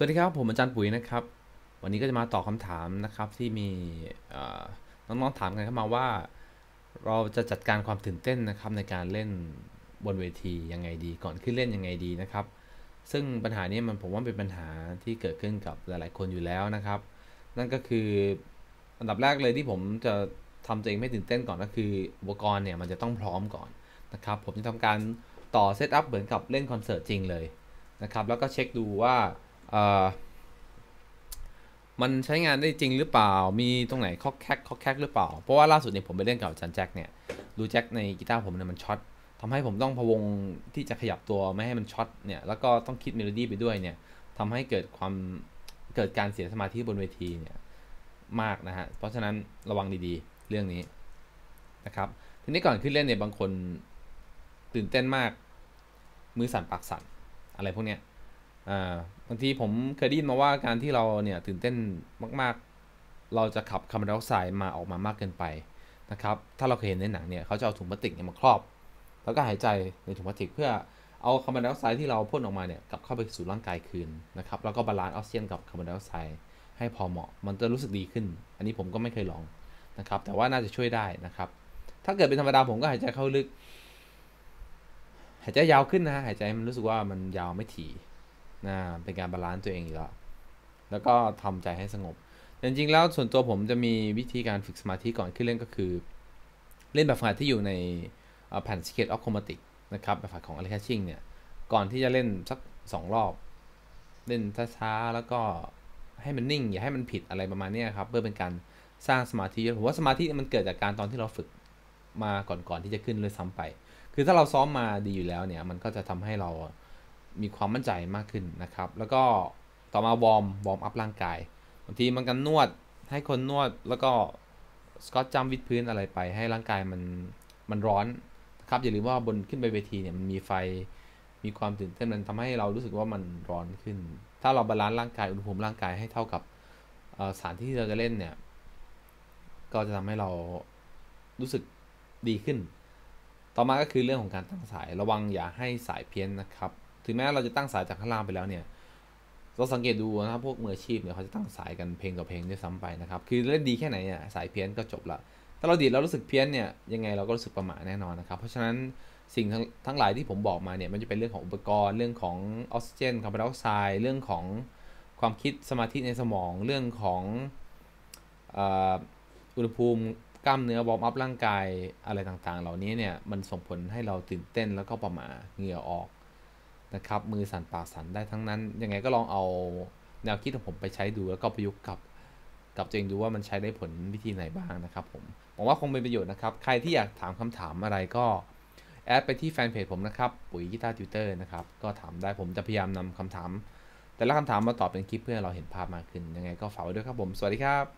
สวัสดีครับผมอาจารย์ปุ๋ยนะครับ วันนี้ก็จะมาตอบคำถามนะครับที่มีน้องๆถามกันเข้ามาว่า เราจะจัดการความตื่นเต้นนะครับในการเล่นบนเวทียังไงดีก่อนขึ้นเล่นยังไงดีนะครับ ซึ่งปัญหานี้มันผมว่าเป็นปัญหาที่เกิดขึ้นกับหลายๆคนอยู่แล้วนะครับ นั่นก็คืออันดับแรกเลยที่ผมจะทำตัวเองไม่ตื่นเต้นก่อนก็คืออุปกรณ์เนี่ยมันจะต้องพร้อมก่อนนะครับ ผมจะทำการต่อเซตอัพเหมือนกับเล่นคอนเสิร์ตจริงเลยนะครับแล้วก็เช็คดูว่า มันใช้งานได้จริงหรือเปล่า มีตรงไหนคอกแคกคอกแคกหรือเปล่า เพราะว่าล่าสุดเนี่ยผมไปเล่นกับอาจารย์แจ็คเนี่ย ดูแจ็คในกีตาร์ผมเนี่ยมันช็อตทำให้ผมต้องพะวงที่จะขยับตัวไม่ให้มันช็อตเนี่ย แล้วก็ต้องคิดเมโลดี้ไปด้วยเนี่ยทำให้เกิดความเกิดการเสียสมาธิบนเวทีเนี่ยมากนะฮะ เพราะฉะนั้นระวังดีๆ เรื่องนี้นะครับ ทีนี้ก่อนขึ้นเล่นเนี่ยบางคนตื่นเต้นมาก มือสั่นปากสั่นอะไรพวกเนี้ย อ่าบางทีผมเคยได้ยินมาว่าการที่เราเนี่ยตื่นเต้นมาก ๆ เราจะขับคาร์บอนไดออกไซด์มาออกมามากเกินไปนะครับ ถ้าเราเคยเห็นในหนังเนี่ยเขาจะเอาถุงพลาสติกเนี่ยมาครอบ แล้วก็หายใจในถุงพลาสติก เพื่อเอาคาร์บอนไดออกไซด์ที่เราพ่นออกมาเนี่ยกลับเข้าไปสู่ร่างกายคืนนะครับแล้วก็บาลานซ์ออกซิเจนกับคาร์บอนไดออกไซด์ให้พอเหมาะ มันจะรู้สึกดีขึ้น อันนี้ผมก็ไม่เคยลองนะครับ แต่ว่าน่าจะช่วยได้นะครับ ถ้าเกิดเป็นธรรมดาผมก็หายใจเข้าลึก หายใจยาวขึ้นนะหายใจมันรู้สึกว่ามันยาวไม่ถี่ นะเป็นการบาลานซ์ตัวเองอีกแล้วแล้วก็ทำใจให้สงบแต่จริงๆแล้วส่วนตัวผมจะมีวิธีการฝึกสมาธิก่อนขึ้นเล่นก็คือ เล่นแบบฝึกหัดที่อยู่ในแผ่นสเก็ตออฟโคมติกนะครับแบบฝึกของ a l ล c a c h i n g เนี่ยก่อนที่จะเล่นสักสองรอบ เล่นช้าๆแล้วก็ให้มันนิ่ง อย่าให้มันผิดอะไรประมาณนี้ครับ เพื่อเป็นการสร้างสมาธิผมว่าสมาธิมันเกิดจากการตอนที่เราฝึกมาก่อนๆที่จะขึ้นเลยซ้ำไป คือถ้าเราซ้อมมาดีอยู่แล้วเนี่ยมันก็จะทำให้เรา มีความมั่นใจมากขึ้นนะครับ แล้วก็ต่อมาวอร์มวอร์มอัพร่างกายบางทีมันกันนวดให้คนนวดแล้วก็สกอตจัมวิดพื้นอะไรไปให้ร่างกายมันมันร้อนนะครับอย่าลืมว่าบนขึ้นไปเวทีเนี่ยมันมีไฟมีความตื่นเต้นมันทำให้เรารู้สึกว่ามันร้อนขึ้น ถ้าเราบาลานซ์ร่างกายอุณหภูมิร่างกายให้เท่ากับสถานที่ที่เราจะเล่นเนี่ยก็จะทำให้เรารู้สึกดีขึ้น ต่อมาก็คือเรื่องของการตั้งสายระวังอย่าให้สายเพี้ยนนะครับ ถึงแม้เราจะตั้งสายจากข้างล่างไปแล้วเนี่ยเราสังเกตดูนะครับพวกมืออาชีพเนี่ยเขาจะตั้งสายกันเพลงต่อเพลงด้วยซ้ำไปนะครับคือเล่นดีแค่ไหนเนี่ยสายเพี้ยนก็จบละถ้าเราดีดเรารู้สึกเพี้ยนเนี่ยยังไงเราก็รู้สึกประหม่าแน่นอนนะครับเพราะฉะนั้นสิ่งทั้งทั้งหลายที่ผมบอกมาเนี่ยมันจะเป็นเรื่องของอุปกรณ์เรื่องของออกซิเจนคาร์บอนไดออกไซด์เรื่องของความคิดสมาธิในสมองเรื่องของอุณหภูมิกล้ามเนื้อวอมอัพร่างกายอะไรต่างๆ เหล่านี้เนี่ยมันส่งผลให้เราตื่นเต้นแล้วก็ประหม่าเหงื่อออก นะครับมือสั่นปากสั่นได้ทั้งนั้น ยังไงก็ลองเอาแนวคิดของผมไปใช้ดูแล้วก็ประยุกต์กับกับตัวเองดูว่ามันใช้ได้ผลวิธีไหนบ้างนะครับผมหวังว่าคงเป็นประโยชน์นะครับ ใครที่อยากถามคำถามอะไรก็แอดไปที่แฟนเพจผมนะครับ ปุ๋ยกีตาร์ติวเตอร์นะครับ ก็ถามได้ผมจะพยายามนำคำถาม แต่ละคำถามมาตอบเป็นคลิปเพื่อให้เราเห็นภาพมากขึ้น ยังไงก็ฝากไว้ด้วยครับผม สวัสดีครับ